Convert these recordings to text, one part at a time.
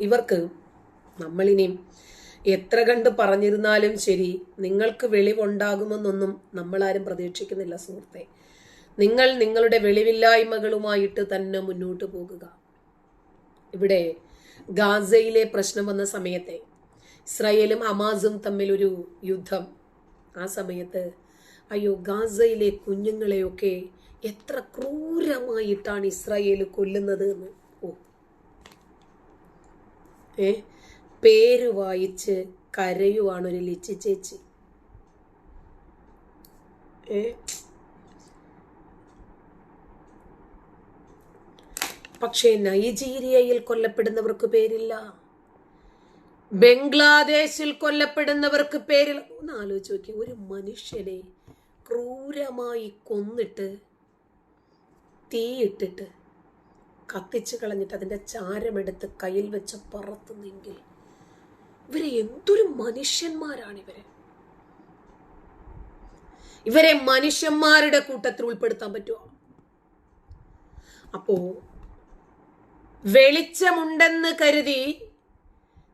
ഇവർക്ക് നമ്മളിനിയും എത്ര കണ്ട് പറഞ്ഞിരുന്നാലും ശരി നിങ്ങൾക്ക് വെളിവുണ്ടാകുമെന്നൊന്നും നമ്മളാരും പ്രതീക്ഷിക്കുന്നില്ല സുഹൃത്തെ. നിങ്ങൾ നിങ്ങളുടെ വെളിവില്ലായ്മകളുമായിട്ട് തന്നെ മുന്നോട്ട് പോകുക. ഇവിടെ ഗാസയിലെ പ്രശ്നം വന്ന സമയത്തെ ഇസ്രായേലും ഹമാസും തമ്മിലൊരു യുദ്ധം. ആ സമയത്ത് അയ്യോ ഗാസയിലെ കുഞ്ഞുങ്ങളെയൊക്കെ എത്ര ക്രൂരമായിട്ടാണ് ഇസ്രായേൽ കൊല്ലുന്നത് എന്ന്. ഏ? പേര് വായിച്ച് കരയുവാണ് ഒരു ലിച്ചി ചേച്ചി. ഏ? പക്ഷേ നൈജീരിയയിൽ കൊല്ലപ്പെടുന്നവർക്ക് പേരില്ല. ബംഗ്ലാദേശിൽ കൊല്ലപ്പെടുന്നവർക്ക് പേരിൽ ഒന്ന് ആലോചിച്ച് നോക്കി ഒരു മനുഷ്യനെ ക്രൂരമായി കൊന്നിട്ട് തീയിട്ടിട്ട് കത്തിച്ച് കളഞ്ഞിട്ട് അതിന്റെ ചാരമെടുത്ത് കയ്യിൽ വെച്ച് പറത്തുന്നെങ്കിൽ ഇവരെ എന്തൊരു മനുഷ്യന്മാരാണ് ഇവരെ ഇവരെ മനുഷ്യന്മാരുടെ കൂട്ടത്തിൽ ഉൾപ്പെടുത്താൻ പറ്റുമോ അപ്പോ വെളിച്ചമുണ്ടെന്ന് കരുതി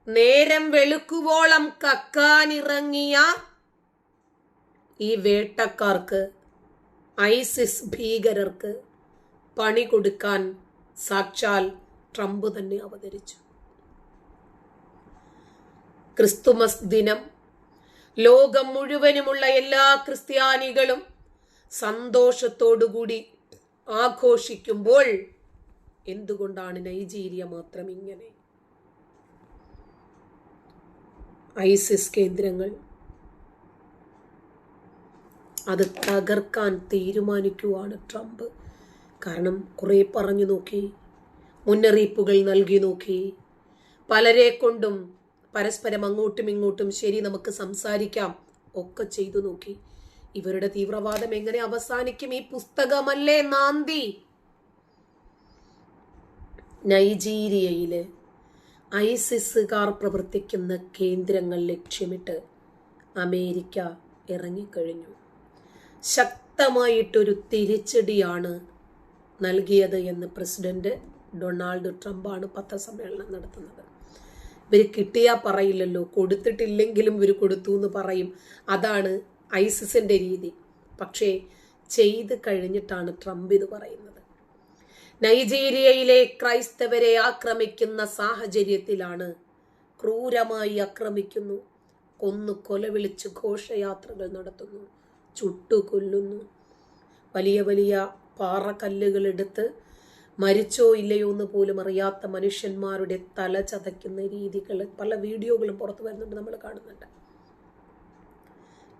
നേരം വെളുക്കുവോളം കക്കാനിറങ്ങിയ ഈ വേട്ടക്കാർക്ക് ഐസിസ് ഭീകരർക്ക് പണി കൊടുക്കാൻ സാക്ഷാൽ ട്രംപ് തന്നെ അവതരിച്ചു. ക്രിസ്തുമസ് ദിനം ലോകം മുഴുവനുമുള്ള എല്ലാ ക്രിസ്ത്യാനികളും സന്തോഷത്തോടുകൂടി ആഘോഷിക്കുമ്പോൾ എന്തുകൊണ്ടാണ് നൈജീരിയ മാത്രം ഇങ്ങനെ? ഐസിസ് കേന്ദ്രങ്ങൾ അത് തകർക്കാൻ തീരുമാനിക്കുവാണ് ട്രംപ്. കാരണം കുറേ പറഞ്ഞു നോക്കി മുന്നറിയിപ്പുകൾ നൽകി നോക്കി. പലരെ കൊണ്ടും പരസ്പരം അങ്ങോട്ടും ഇങ്ങോട്ടും ശരി നമുക്ക് സംസാരിക്കാം ഒക്കെ ചെയ്തു നോക്കി. ഇവരുടെ തീവ്രവാദം എങ്ങനെ അവസാനിക്കും ഈ പുസ്തകമല്ലേ നാന്തി നൈജീരിയയിൽ ഐസിസുകാർ പ്രവർത്തിക്കുന്ന കേന്ദ്രങ്ങൾ ലക്ഷ്യമിട്ട് അമേരിക്ക ഇറങ്ങിക്കഴിഞ്ഞു. ശക്തമായിട്ടൊരു തിരിച്ചടിയാണ് നൽകിയത് എന്ന് പ്രസിഡന്റ് ഡൊണാൾഡ് ട്രംപാണ് പത്രസമ്മേളനം നടത്തുന്നത്. ഇവർ കിട്ടിയാ പറയില്ലല്ലോ കൊടുത്തിട്ടില്ലെങ്കിലും ഇവർ കൊടുത്തു എന്ന് പറയും. അതാണ് ഐസിസിന്റെ രീതി. പക്ഷേ ചെയ്ത് കഴിഞ്ഞിട്ടാണ് ട്രംപ് ഇത് പറയുന്നത്. നൈജീരിയയിലെ ക്രൈസ്തവരെ ആക്രമിക്കുന്ന സാഹചര്യത്തിലാണ് ക്രൂരമായി ആക്രമിക്കുന്നു കൊന്നു കൊലവിളിച്ച് ഘോഷയാത്രകൾ നടത്തുന്നു ചുട്ടുകൊല്ലുന്നു. വലിയ വലിയ പാറക്കല്ലുകൾ എടുത്ത് മരിച്ചോ ഇല്ലയോ എന്ന് പോലും അറിയാത്ത മനുഷ്യന്മാരുടെ തല ചതയ്ക്കുന്ന രീതികൾ പല വീഡിയോകളും പുറത്തു വരുന്നുണ്ട് നമ്മൾ കാണുന്നുണ്ട്.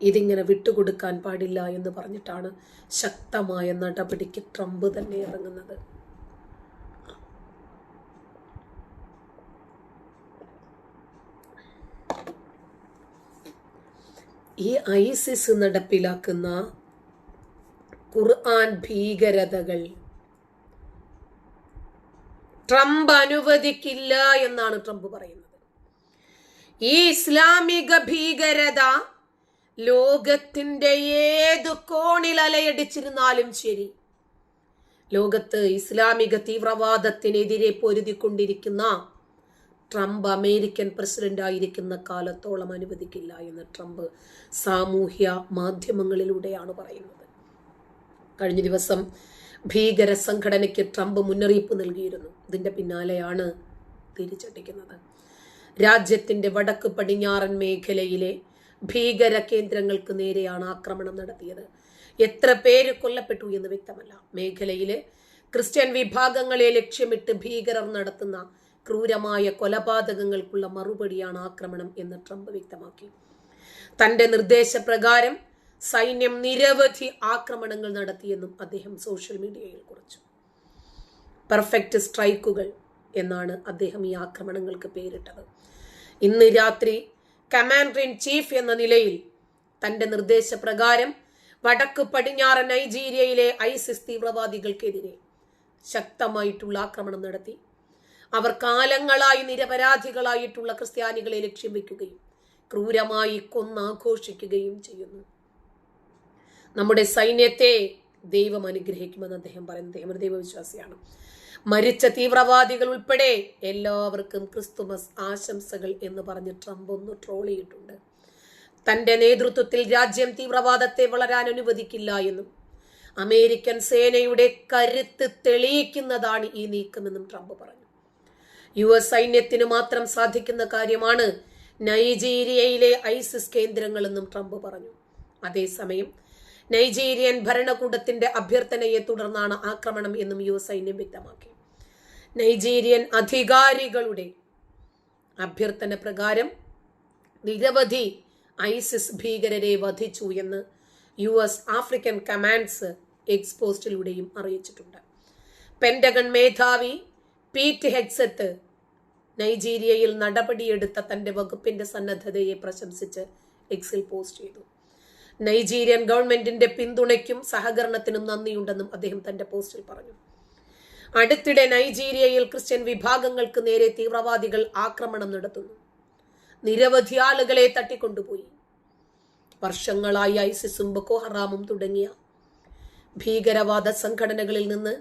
ഇതിങ്ങനെ വിട്ടുകൊടുക്കാൻ പാടില്ല എന്ന് പറഞ്ഞിട്ടാണ് ശക്തമായ നടപടിക്ക് ട്രംപ് തന്നെ ഇറങ്ങുന്നത്. ഈ ഐസിസ് നടപ്പിലാക്കുന്ന ഖുർആൻ ഭീകരതകൾ. ട്രംപ് അനുവദിക്കില്ല എന്നാണ് ട്രംപ് പറയുന്നത്. ഈ ഇസ്ലാമിക ഭീകരത ലോകത്തിന്റെ ഏത് കോണിൽ അലയടിച്ചിരുന്നാലും ശരി ലോകത്ത് ഇസ്ലാമിക തീവ്രവാദത്തിനെതിരെ പൊരുതിക്കൊണ്ടിരിക്കുന്ന ട്രംപ് അമേരിക്കൻ പ്രസിഡന്റ് ആയിരിക്കുന്ന കാലത്തോളം അനുവദിക്കില്ല എന്ന് ട്രംപ് സാമൂഹ്യ മാധ്യമങ്ങളിലൂടെയാണ് പറയുന്നത്. കഴിഞ്ഞ ദിവസം ഭീകര സംഘടനയ്ക്ക് ട്രംപ് മുന്നറിയിപ്പ് നൽകിയിരുന്നു. ഇതിന്റെ പിന്നാലെയാണ് തിരിച്ചടിക്കുന്നത്. രാജ്യത്തിന്റെ വടക്ക് പടിഞ്ഞാറൻ മേഖലയിലെ ഭീകര കേന്ദ്രങ്ങൾക്ക് നേരെയാണ് ആക്രമണം നടത്തിയത്. എത്ര പേര് കൊല്ലപ്പെട്ടു എന്ന് വ്യക്തമല്ല. മേഖലയിലെ ക്രിസ്ത്യൻ വിഭാഗങ്ങളെ ലക്ഷ്യമിട്ട് ഭീകരർ നടത്തുന്ന ക്രൂരമായ കൊലപാതകങ്ങൾക്കുള്ള മറുപടിയാണ് ആക്രമണം എന്ന് ട്രംപ് വ്യക്തമാക്കി. തന്റെ നിർദ്ദേശപ്രകാരം സൈന്യം നിരവധി ആക്രമണങ്ങൾ നടത്തിയെന്നും അദ്ദേഹം സോഷ്യൽ മീഡിയയിൽ കുറിച്ചു. പെർഫെക്റ്റ് സ്ട്രൈക്കുകൾ എന്നാണ് അദ്ദേഹം ഈ ആക്രമണങ്ങൾക്ക് പേരിട്ടത്. ഇന്ന് രാത്രി കമാൻഡർ ഇൻ ചീഫ് എന്ന നിലയിൽ തന്റെ നിർദ്ദേശപ്രകാരം വടക്ക് പടിഞ്ഞാറൻ നൈജീരിയയിലെ ഐസിസ് തീവ്രവാദികൾക്കെതിരെ ശക്തമായിട്ടുള്ള ആക്രമണം നടത്തി. അവർ കാലങ്ങളായി നിരപരാധികളായിട്ടുള്ള ക്രിസ്ത്യാനികളെ ലക്ഷ്യം വയ്ക്കുകയും ക്രൂരമായി കൊന്നാഘോഷിക്കുകയും ചെയ്യുന്നു. നമ്മുടെ സൈന്യത്തെ ദൈവം അനുഗ്രഹിക്കുമെന്ന് അദ്ദേഹം പറയുന്നത്. അദ്ദേഹം ഒരു ദൈവവിശ്വാസിയാണ്. മരിച്ച തീവ്രവാദികൾ ഉൾപ്പെടെ എല്ലാവർക്കും ക്രിസ്തുമസ് ആശംസകൾ എന്ന് പറഞ്ഞ് ട്രംപ് ഒന്ന് ട്രോൾ ചെയ്തിട്ടുണ്ട്. തന്റെ നേതൃത്വത്തിൽ രാജ്യം തീവ്രവാദത്തെ വളരാൻ അനുവദിക്കില്ല എന്നും അമേരിക്കൻ സേനയുടെ കരുത്ത് തെളിയിക്കുന്നതാണ് ഈ നീക്കമെന്നും ട്രംപ് പറഞ്ഞു. യു എസ് സൈന്യത്തിന് മാത്രം സാധിക്കുന്ന കാര്യമാണ് നൈജീരിയയിലെ ഐസിസ് കേന്ദ്രങ്ങളെന്നും ട്രംപ് പറഞ്ഞു. അതേസമയം നൈജീരിയൻ ഭരണകൂടത്തിന്റെ അഭ്യർത്ഥനയെ തുടർന്നാണ് ആക്രമണം എന്നും യു സൈന്യം വ്യക്തമാക്കി. നൈജീരിയൻ അധികാരികളുടെ അഭ്യർത്ഥന പ്രകാരം നിരവധി ഐസിസ് ഭീകരരെ വധിച്ചു എന്ന് യു എസ് ആഫ്രിക്കൻ കമാൻഡ്സ് എക്സ്പോസ്റ്റിലൂടെയും അറിയിച്ചിട്ടുണ്ട്. പെന്റഗൺ മേധാവി പീറ്റ് ഹെക്സത്ത് നൈജീരിയയിൽ നടപടിയെടുത്ത തന്റെ വകുപ്പിന്റെ സന്നദ്ധതയെ പ്രശംസിച്ച് എക്സിൽ പോസ്റ്റ് ചെയ്തു. നൈജീരിയൻ ഗവൺമെന്റിന്റെ പിന്തുണയ്ക്കും സഹകരണത്തിനും നന്ദിയുണ്ടെന്നും അദ്ദേഹം തന്റെ പോസ്റ്റിൽ പറഞ്ഞു. അടുത്തിടെ നൈജീരിയയിൽ ക്രിസ്ത്യൻ വിഭാഗങ്ങൾക്ക് നേരെ തീവ്രവാദികൾ ആക്രമണം നടത്തുന്നു. നിരവധി ആളുകളെ തട്ടിക്കൊണ്ടുപോയി. വർഷങ്ങളായി ഐസിസും ബൊക്കോ ഹറാമും തുടങ്ങിയ ഭീകരവാദ സംഘടനകളിൽ നിന്ന്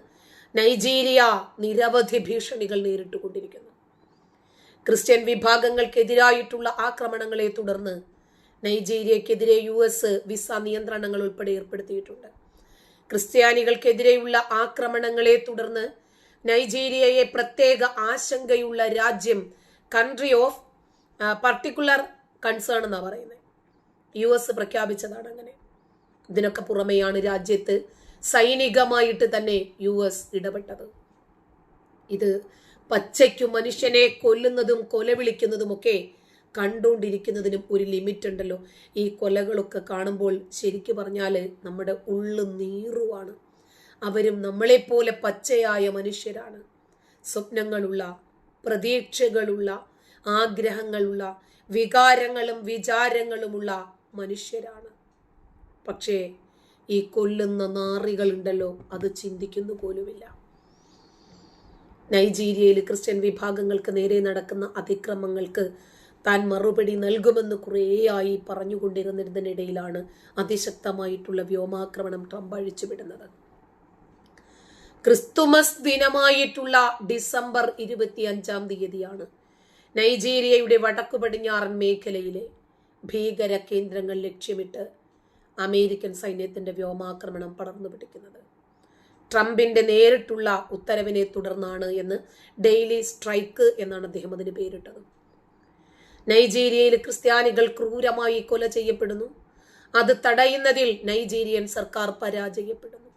നൈജീരിയ നിരവധി ഭീഷണികൾ നേരിട്ടുകൊണ്ടിരിക്കുന്നു. ക്രിസ്ത്യൻ വിഭാഗങ്ങൾക്കെതിരായിട്ടുള്ള ആക്രമണങ്ങളെ തുടർന്ന് നൈജീരിയക്കെതിരെ യു എസ് വിസ നിയന്ത്രണങ്ങൾ ഉൾപ്പെടെ ഏർപ്പെടുത്തിയിട്ടുണ്ട്. ക്രിസ്ത്യാനികൾക്കെതിരെയുള്ള ആക്രമണങ്ങളെ തുടർന്ന് നൈജീരിയയെ പ്രത്യേക ആശങ്കയുള്ള രാജ്യം കൺട്രി ഓഫ് പർട്ടിക്കുലർ കൺസേൺ എന്നാണ് പറയുന്നത്. യു എസ് പ്രഖ്യാപിച്ചതാണ് അങ്ങനെ. ഇതിനൊക്കെ പുറമെയാണ് രാജ്യത്ത് സൈനികമായിട്ട് തന്നെ യു എസ് ഇടപെട്ടത്. ഇത് പച്ചയ്ക്കു മനുഷ്യനെ കൊല്ലുന്നതും കൊലവിളിക്കുന്നതുമൊക്കെ കണ്ടുകൊണ്ടിരിക്കുന്നതിനും ഒരു ലിമിറ്റ് ഉണ്ടല്ലോ ഈ കൊലകളൊക്കെ കാണുമ്പോൾ ശരിക്കു പറഞ്ഞാൽ നമ്മുടെ ഉള്ളു നീറുവാണ്. അവരും നമ്മളെപ്പോലെ പച്ചയായ മനുഷ്യരാണ്. സ്വപ്നങ്ങളുള്ള പ്രതീക്ഷകളുള്ള ആഗ്രഹങ്ങളുള്ള വികാരങ്ങളും വിചാരങ്ങളുമുള്ള മനുഷ്യരാണ്. പക്ഷേ ഈ കൊല്ലുന്ന നാറികളുണ്ടല്ലോ അത് ചിന്തിക്കുന്നു പോലുമില്ല. നൈജീരിയയിൽ ക്രിസ്ത്യൻ വിഭാഗങ്ങൾക്ക് നേരെ നടക്കുന്ന അതിക്രമങ്ങൾക്ക് താൻ മറുപടി നൽകുമെന്ന് കുറേയായി പറഞ്ഞുകൊണ്ടിരുന്നതിനിടയിലാണ് അതിശക്തമായിട്ടുള്ള വ്യോമാക്രമണം ട്രംപ് അഴിച്ചുവിടുന്നത്. ക്രിസ്തുമസ് ദിനമായിട്ടുള്ള ഡിസംബർ ഇരുപത്തി അഞ്ചാം തീയതിയാണ് നൈജീരിയയുടെ വടക്കു പടിഞ്ഞാറൻ മേഖലയിലെ ഭീകര കേന്ദ്രങ്ങൾ ലക്ഷ്യമിട്ട് അമേരിക്കൻ സൈന്യത്തിന്റെ വ്യോമാക്രമണം പടർന്നു പിടിക്കുന്നത് ട്രംപിന്റെ നേരിട്ടുള്ള ഉത്തരവിനെ തുടർന്നാണ് എന്ന് ഡെയിലി സ്ട്രൈക്ക് എന്നാണ് അദ്ദേഹം അതിന് പേരിട്ടത്. നൈജീരിയയിൽ ക്രിസ്ത്യാനികൾ ക്രൂരമായി കൊല ചെയ്യപ്പെടുന്നു. അത് തടയുന്നതിൽ നൈജീരിയൻ സർക്കാർ പരാജയപ്പെടുന്നു.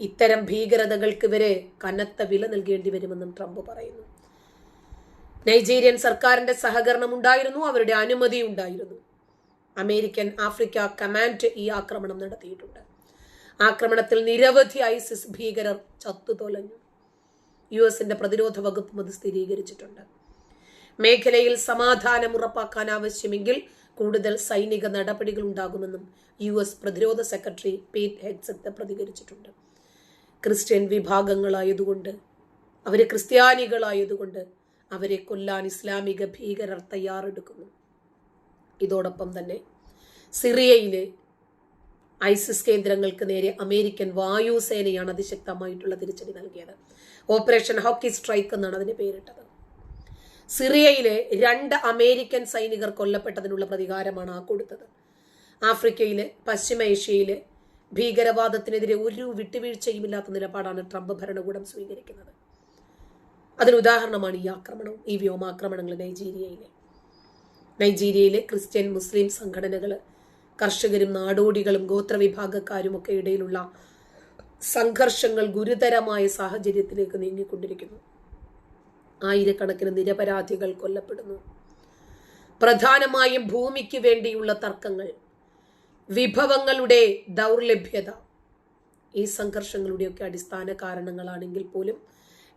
ഇത്തരം ഭീകരതകൾക്ക് വരെ കനത്ത വില നൽകേണ്ടി വരുമെന്നും ട്രംപ് പറയുന്നു. നൈജീരിയൻ സർക്കാരിന്റെ സഹകരണം ഉണ്ടായിരുന്നു അവരുടെ അനുമതി ഉണ്ടായിരുന്നു. അമേരിക്കൻ ആഫ്രിക്ക കമാൻഡ് ഈ ആക്രമണം നടത്തിയിട്ടുണ്ട്. ആക്രമണത്തിൽ നിരവധി ഐസിസ് ഭീകരർ ചത്തുതൊലഞ്ഞു. യു എസിന്റെ പ്രതിരോധ വകുപ്പും അത് സ്ഥിരീകരിച്ചിട്ടുണ്ട്. മേഖലയിൽ സമാധാനം ഉറപ്പാക്കാൻ ആവശ്യമെങ്കിൽ കൂടുതൽ സൈനിക നടപടികൾ ഉണ്ടാകുമെന്നും യു എസ് പ്രതിരോധ സെക്രട്ടറി പീറ്റ് ഹെഡ്സത്ത് പ്രതികരിച്ചിട്ടുണ്ട്. ക്രിസ്ത്യൻ വിഭാഗങ്ങളായതുകൊണ്ട് അവർ ക്രിസ്ത്യാനികളായതുകൊണ്ട് അവരെ കൊല്ലാൻ ഇസ്ലാമിക ഭീകരർ തയ്യാറെടുക്കുന്നു. ഇതോടൊപ്പം തന്നെ സിറിയയിലെ ഐസിസ് കേന്ദ്രങ്ങൾക്ക് നേരെ അമേരിക്കൻ വായുസേനയാണ് അതിശക്തമായിട്ടുള്ള തിരിച്ചടി നൽകിയത്. ഓപ്പറേഷൻ ഹോക്കി സ്ട്രൈക്ക് എന്നാണ് അതിന് പേരിട്ടത്. സിറിയയിലെ രണ്ട് അമേരിക്കൻ സൈനികർ കൊല്ലപ്പെട്ടതിനുള്ള പ്രതികാരമാണ് ആ കൊടുത്തത്. ആഫ്രിക്കയിലെ പശ്ചിമ ഏഷ്യയിലെ ഭീകരവാദത്തിനെതിരെ ഒരു വിട്ടുവീഴ്ചയും ഇല്ലാത്ത നിലപാടാണ് ട്രംപ് ഭരണകൂടം സ്വീകരിക്കുന്നത്. അതിനുദാഹരണമാണ് ഈ ആക്രമണവും ഈ വ്യോമാക്രമണങ്ങൾ നൈജീരിയയിലെ. നൈജീരിയയിലെ ക്രിസ്ത്യൻ മുസ്ലിം സംഘടനകൾ കർഷകരും നാടോടികളും ഗോത്രവിഭാഗക്കാരും ഒക്കെ ഇടയിലുള്ള സംഘർഷങ്ങൾ ഗുരുതരമായ സാഹചര്യത്തിലേക്ക് നീങ്ങിക്കൊണ്ടിരിക്കുന്നു. ആയിരക്കണക്കിന് നിരപരാധികൾ കൊല്ലപ്പെടുന്നു. പ്രധാനമായും ഭൂമിക്ക് വേണ്ടിയുള്ള തർക്കങ്ങൾ വിഭവങ്ങളുടെ ദൗർലഭ്യത ഈ സംഘർഷങ്ങളുടെയൊക്കെ അടിസ്ഥാന കാരണങ്ങളാണെങ്കിൽ പോലും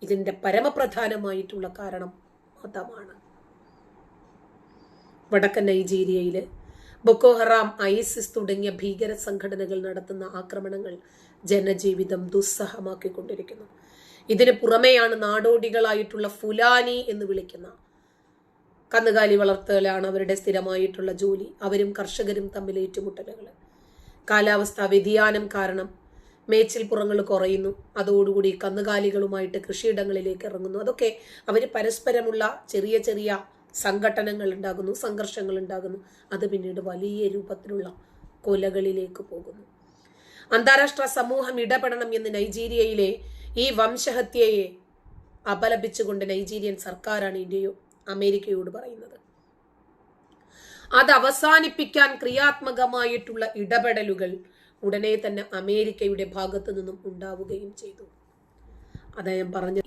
ഇതിന്റെ പരമപ്രധാനമായിട്ടുള്ള കാരണം മതമാണ്. വടക്കൻ നൈജീരിയയിൽ ബൊക്കോഹറാം ഐസിസ് തുടങ്ങിയ ഭീകര സംഘടനകൾ നടത്തുന്ന ആക്രമണങ്ങൾ ജനജീവിതം ദുസ്സഹമാക്കിക്കൊണ്ടിരിക്കുന്നു. ഇതിന് പുറമെയാണ് നാടോടികളായിട്ടുള്ള ഫുലാനി എന്ന് വിളിക്കുന്ന കന്നുകാലി വളർത്തലാണ് അവരുടെ സ്ഥിരമായിട്ടുള്ള ജോലി. അവരും കർഷകരും തമ്മിൽ ഏറ്റുമുട്ടലുകൾ. കാലാവസ്ഥാ വ്യതിയാനം കാരണം മേച്ചിൽപ്പുറങ്ങൾ കുറയുന്നു. അതോടുകൂടി കന്നുകാലികളുമായിട്ട് കൃഷിയിടങ്ങളിലേക്ക് ഇറങ്ങുന്നു. അതൊക്കെ അവർ പരസ്പരമുള്ള ചെറിയ ചെറിയ സംഘട്ടനങ്ങൾ ഉണ്ടാകുന്നു സംഘർഷങ്ങൾ ഉണ്ടാകുന്നു. അത് പിന്നീട് വലിയ രൂപത്തിലുള്ള കൊലകളിലേക്ക് പോകുന്നു. അന്താരാഷ്ട്ര സമൂഹം ഇടപെടണം എന്ന് നൈജീരിയയിലെ ഈ വംശഹത്യയെ അപലപിച്ചുകൊണ്ട് നൈജീരിയൻ സർക്കാരാണ് ഇന്ത്യയോ അമേരിക്കയോട് പറയുന്നത്. അത് അവസാനിപ്പിക്കാൻ ക്രിയാത്മകമായിട്ടുള്ള ഇടപെടലുകൾ ഉടനെ തന്നെ അമേരിക്കയുടെ ഭാഗത്തു നിന്നും ഉണ്ടാവുകയും ചെയ്തു. അദ്ദേഹം പറഞ്ഞു